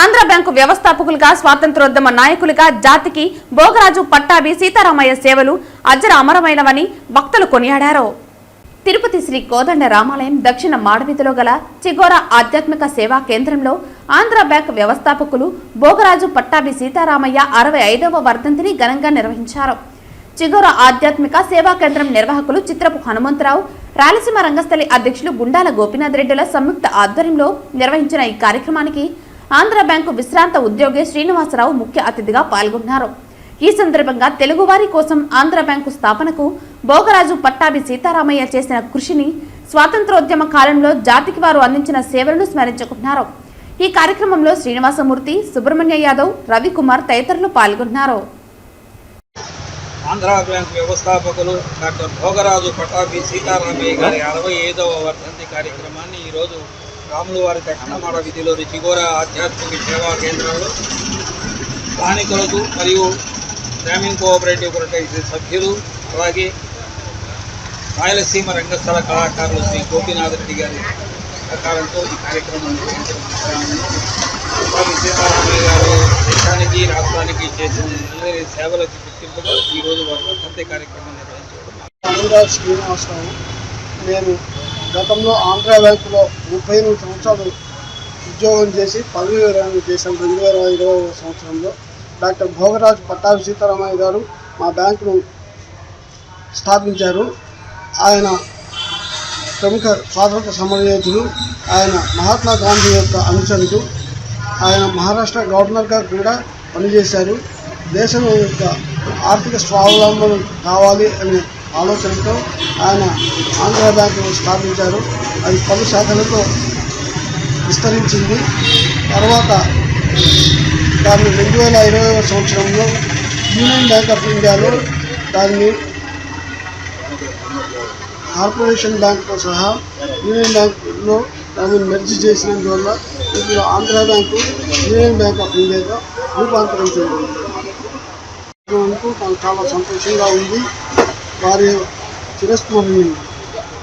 Andhra bank వ్యవస్థాపకులుగా స్వాతంత్రోద్యమ నాయకులుగా జాతికి భోగరాజు పట్టాభి సీతారామయ్య సేవలు అజర అమరమైనవని భక్తులు కొనియాడారు. తిరుపతి శ్రీ కోదండ రామాలయం దక్షిణ మాడవీధిలో గల చిగోర ఆధ్యాత్మిక సేవా కేంద్రంలో ఆంధ్ర బ్యాంక్ వ్యవస్థాపకులు భోగరాజు పట్టాభి సీతారామయ్య అరవై ఐదవ వర్ధంతిని ఘనంగా నిర్వహించారు. చిగోర ఆధ్యాత్మిక సేవా కేంద్రం నిర్వాహకులు చిత్రపు హనుమంతరావు రాయలసీమ రంగస్థలి అధ్యక్షులు గుండాల గోపీనాథ్ రెడ్డిల సంయుక్త ఆధ్వర్యంలో నిర్వహించిన ఈ కార్యక్రమానికి ఆంధ్ర బ్యాంకు విశ్రాంత ఉద్యోగి శ్రీనివాసరావు ముఖ్య అతిథిగా పాల్గొన్నారు. ఈ సందర్భంగా తెలుగువారి కోసం ఆంధ్ర బ్యాంకు స్థాపనకు భోగరాజు పట్టాభి సీతారామయ్య చేసిన కృషిని స్వాతంత్రోద్యమ కాలంలో జాతికి వారు అందించిన సేవలను స్మరించుకున్నారు ఈ కార్యక్రమంలో శ్రీనివాసమూర్తి సుబ్రహ్మణ్య యాదవ్ రవికుమార్ తదితరులు పాల్గొన్నారు. ఆంధ్ర బ్యాంక్ వ్యవస్థాపకులు డాక్టర్ భోగరాజు పటాభి సీతారామయ్య గారి అరవై ఐదవ వర్ధంతి కార్యక్రమాన్ని ఈరోజు రాములు వారి దక్షిణమాడ విధిలోని చిగోర ఆధ్యాత్మిక సేవా కేంద్రంలో స్థానికులకు మరియు గ్రామీణ కోఆపరేటివ్ సొసైటీ సభ్యులు అలాగే రాయలసీమ రంగస్థల కళాకారులు శ్రీ గోపీనాథ్ రెడ్డి గారి సహకారంతో ఈ కార్యక్రమం స్వామి సీతారామయ్య గారు దేశానికి రాష్ట్రానికి చేసిన నిలయని సేవలకు గుర్తింపుగా ఈరోజు వారు వర్ధంతి కార్యక్రమం నిర్వహించారు. శ్రీనివాసరావు నేను గతంలో ఆంధ్ర బ్యాంకులో ముప్పై ఎనిమిది సంవత్సరాలు ఉద్యోగం చేసి పదవి విరమణ చేశాం రెండు వేల ఇరవై సంవత్సరంలో. డాక్టర్ భోగరాజ్ పట్టాభి సీతారామయ్య గారు మా బ్యాంకును స్థాపించారు. ఆయన ప్రముఖ స్వాతంత్ర సమరయోధులు ఆయన మహాత్మా గాంధీ యొక్క అనుచరుడు ఆయన మహారాష్ట్ర గవర్నర్గా కూడా పనిచేశారు. దేశం యొక్క ఆర్థిక స్వావలంబన కావాలి అనే ఆలోచనతో ఆయన ఆంధ్ర బ్యాంకును స్థాపించారు. అది పలు శాఖలతో విస్తరించింది. తర్వాత దాన్ని రెండు వేల ఇరవై సంవత్సరంలో యూనియన్ బ్యాంక్ ఆఫ్ ఇండియాలో దాన్ని కార్పొరేషన్ బ్యాంక్తో సహా యూనియన్ బ్యాంక్లో దాన్ని మెర్జ్ చేసినందువల్ల ఇప్పుడు Andhra bank union bank of ఇండియాగా రూపాంతరం చెందింది నాకు చాలా సంతోషంగా ఉంది. వారి చిరస్మరణీయులు